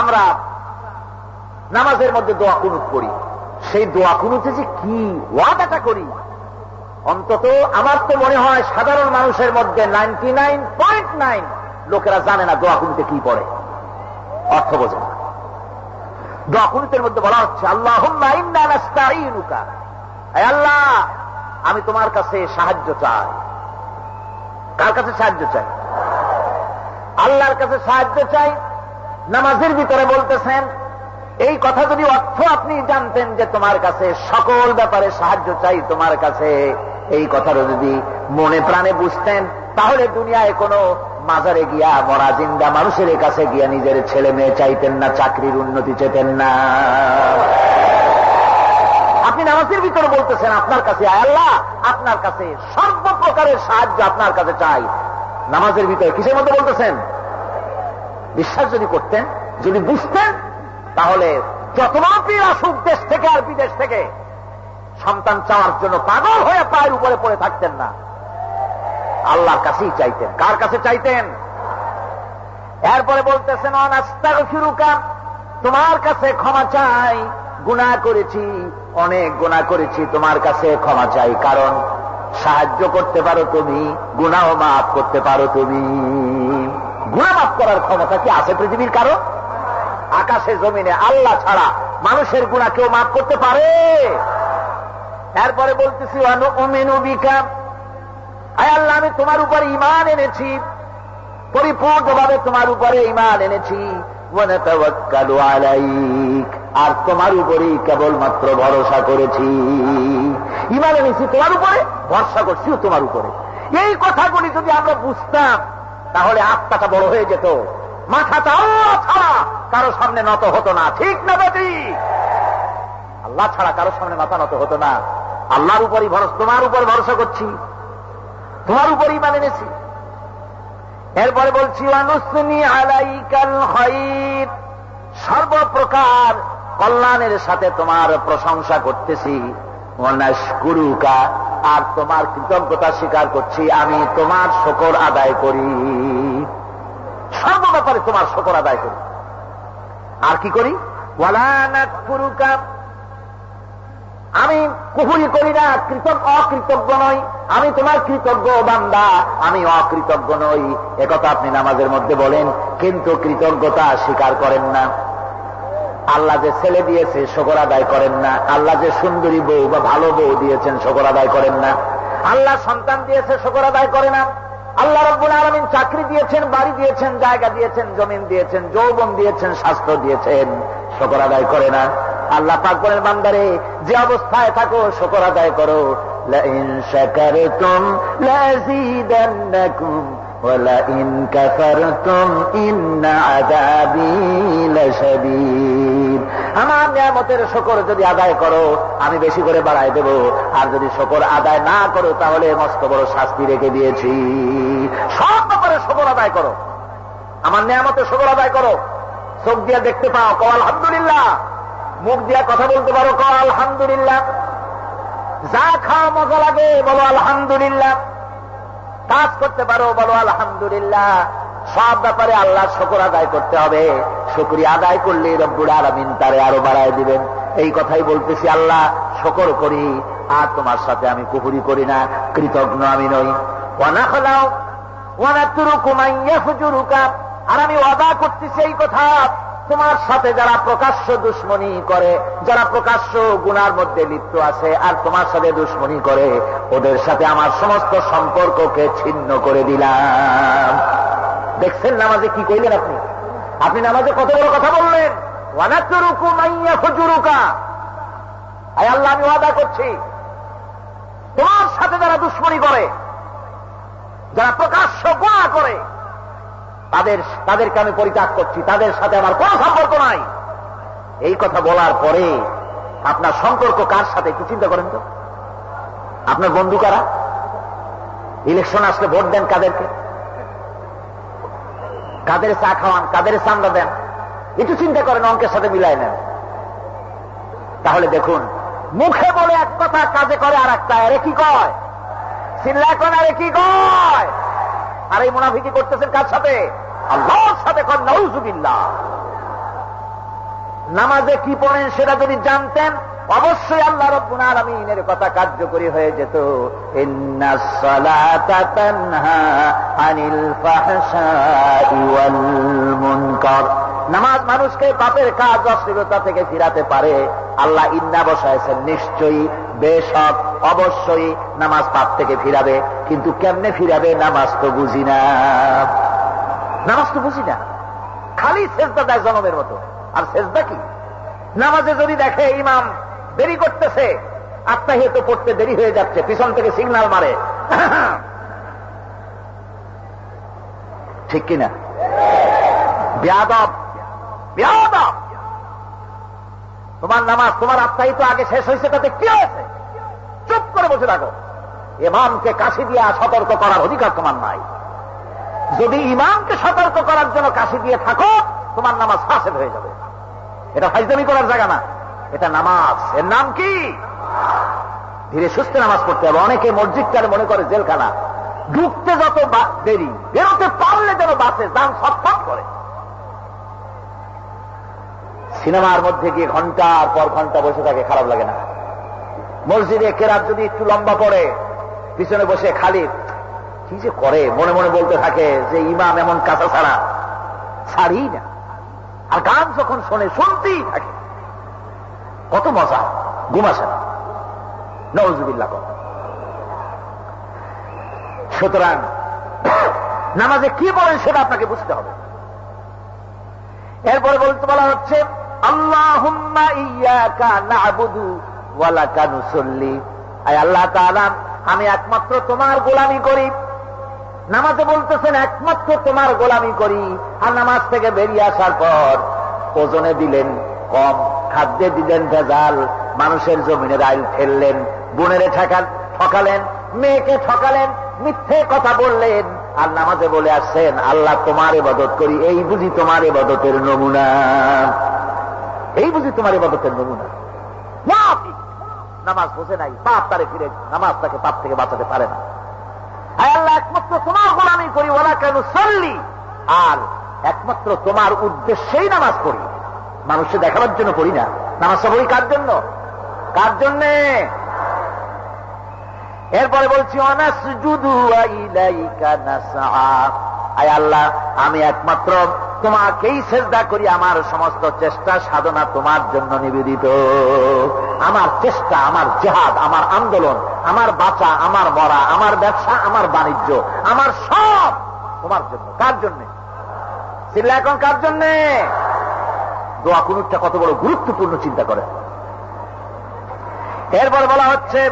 আমরা নামাজের মধ্যে দোয়া কুনুত করি। সেই দোয়া কুনুতে যে কি ওয়াদাটা করি? অন্তত আমার তো মনে হয় সাধারণ মানুষের মধ্যে নাইনটি নাইন পয়েন্ট নাইন লোকেরা জানে না দোয়া কুনুতে কি পড়ে। অর্থ বোঝে না। দোয়া কুনুতের মধ্যে বলা হচ্ছে আল্লাহ আল্লাহ, আমি তোমার কাছে সাহায্য চাই। কার কাছে সাহায্য চাই? আল্লাহর কাছে সাহায্য চাই নামাজের ভিতরে বলতেছেন, এই কথা যদি অর্থ আপনি জানতেন যে তোমার কাছে সকল ব্যাপারে সাহায্য চাই, তোমার কাছে এই কথাটা যদি মনে প্রাণে বুঝতেন, তাহলে দুনিয়ায় কোনো মাজারে গিয়া মরা জিন্দা মানুষের কাছে গিয়া নিজের ছেলে মেয়ে চাইতেন না, চাকরির উন্নতি চেতেন না। আপনি নামাজের ভিতরে বলতেছেন, আপনার কাছে আল্লাহ, আপনার কাছে সর্বপ্রকারের সাহায্য আপনার কাছে চাই। নামাজের ভিতরে কিসের মধ্যে বলতেছেন? বিশ্বাস যদি করতেন, যদি বুঝতেন, তাহলে যত মাপি আসুক দেশ থেকে আর বিদেশ থেকে, সন্তান চাওয়ার জন্য পাগল হয়ে পায়ের উপরে পড়ে থাকতেন না। আল্লাহর কাছেই চাইতেন। কার কাছে চাইতেন? এরপরে বলতেছেন অনাস্তার ফিরুকা তোমার কাছে ক্ষমা চাই। গুণা করেছি, অনেক গুণা করেছি, তোমার কাছে ক্ষমা চাই। কারণ সাহায্য করতে পারো তুমি গুণাও মাফ করতে পারো তুমি। গুণা মাফ করার ক্ষমতা কি আছে পৃথিবীর কারণ আকাশে, জমিনে, আল্লাহ ছাড়া মানুষের গুণা কেউ মাফ করতে পারে? এরপরে বলতেছি আল্লাহ, আমি তোমার উপরে ইমান এনেছি। পরিপূর্ণভাবে তোমার উপরে ইমান এনেছি। আর তোমার উপরেই কেবলমাত্র ভরসা করেছি। ইমান এনেছি তোমার উপরে, ভরসা করছিও তোমার উপরে। এই কথাগুলি যদি আমরা বুঝতাম, তাহলে আত্মাটা বড় হয়ে যেত। মাথাটা আল্লাহ ছাড়া কারও সামনে নত হতো না, ঠিক না বেটি? আল্লাহ ছাড়া কারও সামনে মাথা নত হতো না। আল্লাহর উপরই ভরসা, তোমার উপর ভরসা করছি। তোমার উপরই মানে এনেছি। এরপরে বলছি অনুসনি আলাইকাল খৈর সর্বপ্রকার কল্যাণের সাথে তোমার প্রশংসা করতেছি। কুরুকা আর তোমার কৃতজ্ঞতা স্বীকার করছি, আমি তোমার শকর আদায় করি। সর্ব ব্যাপারে তোমার শকর আদায় করি। আর কি করি? কুরুকা আমি কুহুরি করি না, কৃতজ্ঞ, অকৃতজ্ঞ নই। আমি তোমার কৃতজ্ঞ বান্দা, আমি অকৃতজ্ঞ নই। একথা আপনি নামাজের মধ্যে বলেন, কিন্তু কৃতজ্ঞতা স্বীকার করেন না। আল্লাহ যে ছেলে দিয়েছে, শকর আদায় করেন না। আল্লাহ যে সুন্দরী বউ বা ভালো বউ দিয়েছেন, শকর আদায় করেন না। আল্লাহ সন্তান দিয়েছে, শকর আদায় করে না। আল্লাহ রব্বুল আলমিন চাকরি দিয়েছেন, বাড়ি দিয়েছেন, জায়গা দিয়েছেন, জমিন দিয়েছেন, যৌবন দিয়েছেন, স্বাস্থ্য দিয়েছেন, শকর আদায় করে না। আল্লাহ পাক বলেন বান্দারে যে অবস্থায় থাকো শকর আদায় করো لئن شكرتم لأزيدنكم ولئن كفرتم إن عذابي لشديد আমার নিয়ামতের শকর যদি আদায় করো আমি বেশি করে বাড়াই দেব আর যদি শকর আদায় না করো তাহলে মস্ত বড় শাস্তি রেখে দিয়েছি সব ব্যাপারে শকর আদায় করো আমার নিয়ামতের শকর আদায় করো চোখ দিয়ে দেখতে পাও কো আলহামদুলিল্লাহ মুখ দিয়া কথা বলতে পারো ক আলহামদুলিল্লাহ। যা খাওয়া মজা লাগে, বলো আলহামদুলিল্লাহ। কাজ করতে পারো, বলো আলহামদুলিল্লাহ। সব ব্যাপারে আল্লাহ শকর আদায় করতে হবে। শুক্রিয়া আদায় করলে রব্বুর আলমিন তারে আরও বাড়ায় দিবেন। এই কথাই বলতেছি, আল্লাহ শকর করি, আর তোমার সাথে আমি কুহুরি করি না, কৃতজ্ঞ আমি নই। ওয়ানা খোলাও ওয়ানা তুরুকুমাইয়া ফুজুরুকা আর আমি ওয়াদা করতেছি এই কথা। তোমার সাথে যারা প্রকাশ্য দুশ্মনী করে, যারা প্রকাশ্য গুনার মধ্যে লিপ্ত আছে, আর তোমার সাথে দুশ্মনী করে, ওদের সাথে আমার সমস্ত সম্পর্ককে ছিন্ন করে দিলাম। দেখছেন নামাজে কি কইলেন আপনি? আপনি নামাজে কত বড় কথা বললেন? আল্লাহ, আমি ওয়াদা করছি, তোমার সাথে যারা দুশ্মনী করে, যারা প্রকাশ্য গুণা করে তাদের, তাদেরকে আমি পরিত্যাগ করছি। তাদের সাথে আমার কোন সম্পর্ক নাই। এই কথা বলার পরে আপনার সম্পর্ক কার সাথে, একটু চিন্তা করেন তো। আপনার বন্ধু কারা? ইলেকশন আসলে ভোট দেন কাদেরকে? কাদের চা খাওয়ান, কাদের চান্দা দেন? একটু চিন্তা করেন, অঙ্কের সাথে মিলাই নেন। তাহলে দেখুন, মুখে বলে এক কথা, কাজে করে আর একটা আরে কি কয়? চিল্লা কোন আরে কি কয়? আর এই মুনাফিকি করতেছেন কার সাথে? আল্লাহর সাথে কর নামাজে কি পড়েন সেটা যদি জানতেন, অবশ্যই আল্লাহ রব্বুল আলমিনের কথা কার্যকরী হয়ে যেত। নামাজ মানুষকে পাপের কাজ, অশ্লীলতা থেকে ফিরাতে পারে। আল্লাহ ইন্না বসাইছেন, নিশ্চয়ই, বেশক, অবশ্যই নামাজ পাপ থেকে ফিরাবে। কিন্তু কেমনে ফিরাবে, নামাজ তো বুঝি না। নামাজ তো বুঝি না। খালি সেজদা দেয় জনমের মতো। আর সেজদা কি? নামাজে যদি দেখে ইমাম দেরি করতেছে আত্মাহিত পড়তে দেরি হয়ে যাচ্ছে, পিছন থেকে সিগনাল মারে। ঠিক কিনা? বেয়াদব। তোমার নামাজ তোমার আত্মাহিত আগে শেষ হয়েছে, তাতে কি হয়েছে? চুপ করে বসে থাকো। ইমামকে কাশি দিয়া সতর্ক করার অধিকার তোমার নাই। যদি ইমামকে সতর্ক করার জন্য কাশি দিয়ে থাকো, তোমার নামাজ ফাঁসেদ হয়ে যাবে। এটা ফাইজদামি করার জায়গা না। এটা নামাজ। এর নাম কি? ধীরে সুস্থে নামাজ পড়তে হবে। অনেকে মসজিদটার মনে করে জেলখানা। ঢুকতে যত দেরি, বেরোতে পারলে যেন বাসে দাম সৎ করে। সিনেমার মধ্যে গিয়ে ঘণ্টার পর ঘণ্টা বসে থাকে, খারাপ লাগে না। মসজিদে কেরাত যদি একটু লম্বা পড়ে, পিছনে বসে খালি কি যে করে? মনে মনে বলতে থাকে যে ইমাম এমন কাঁচা ছাড়া ছাড়ি না। আর গান যখন শোনে, শুনতেই থাকে। কত মজা ঘুম আসে না। নজুবিল্লা কত সুতরাং, নামাজে কি বলেন সেটা আপনাকে বুঝতে হবে। এরপরে বলতে বলা হচ্ছে আল্লাহ আল্লাহ আমি একমাত্র তোমার গোলামি করি। নামাজে বলতেছেন, একমাত্র তোমার গোলামি করি। আর নামাজ থেকে বেরিয়ে আসার পর ওজনে দিলেন কম, খাদ্যে দিলেন ভেজাল, মানুষের জমিনের আইল ফেললেন, বোনেরে ঠেকান ঠকালেন, মেয়েকে ঠকালেন, মিথ্যে কথা বললেন, আর নামাজে বলে আসছেন, আল্লাহ তোমার এবাদত করি, এই বুঝি তোমার এবাদতের নমুনা। এই বুঝি তোমার এবাদতের নমুনা। নামাজ বোঝে নাই, পাপ তারে ফিরে, নামাজ তাকে পাপ থেকে বাঁচাতে পারে না। আল্লাহ, একমাত্র তোমার গোলামি করি ওরা কেন চললি আর একমাত্র তোমার উদ্দেশ্যেই নামাজ পড়ি। মানুষকে দেখাবার জন্য পড়ি না। নামাজ পড়ি কার জন্য? কার জন্যে? এরপরে বলছি অনাস আয় আল্লাহ, আমি একমাত্র তোমাকেই চেষ্টা করি, আমার সমস্ত চেষ্টা, সাধনা তোমার জন্য নিবেদিত। আমার চেষ্টা, আমার জেহাদ, আমার আন্দোলন, আমার বাঁচা, আমার মরা, আমার ব্যবসা, আমার বাণিজ্য, আমার সব তোমার জন্য। কার জন্যে? চিল্লা এখন কার জন্যে? দোয়া কুনুরটা কত বড় গুরুত্বপূর্ণ চিন্তা করে। এরপর বলা হচ্ছে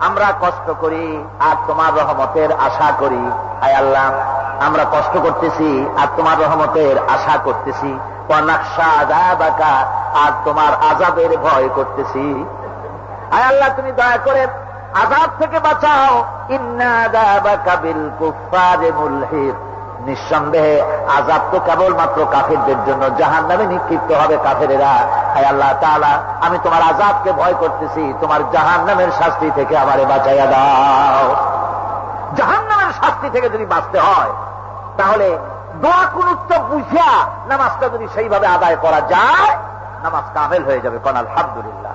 আমরা কষ্ট করি আর তোমার রহমতের আশা করি। আয় আল্লাহ, আমরা কষ্ট করতেছি আর তোমার রহমতের আশা করতেছি। আর তোমার আজাদের ভয় করতেছি। আয় আল্লাহ, তুমি দয়া করে আজাদ থেকে বাঁচাও। ইন্না কাবিল কুফারে মুলহির নিঃসন্দেহে আজাব তো কেবলমাত্র কাফেরদের জন্য। জাহান নামে নিক্ষিপ্ত হবে কাফেরেরা। হায় আল্লাহ তালা আমি তোমার আজাবকে ভয় করতেছি। তোমার জাহান নামের শাস্তি থেকে আমারে বাঁচাইয়া দাও। জাহান নামের শাস্তি থেকে যদি বাঁচতে হয়, তাহলে দোয়া কুনুত্ব বুঝিয়া নামাজটা যদি সেইভাবে আদায় করা যায়, নামাজ কামেল হয়ে যাবে। কন আলহামদুলিল্লাহ।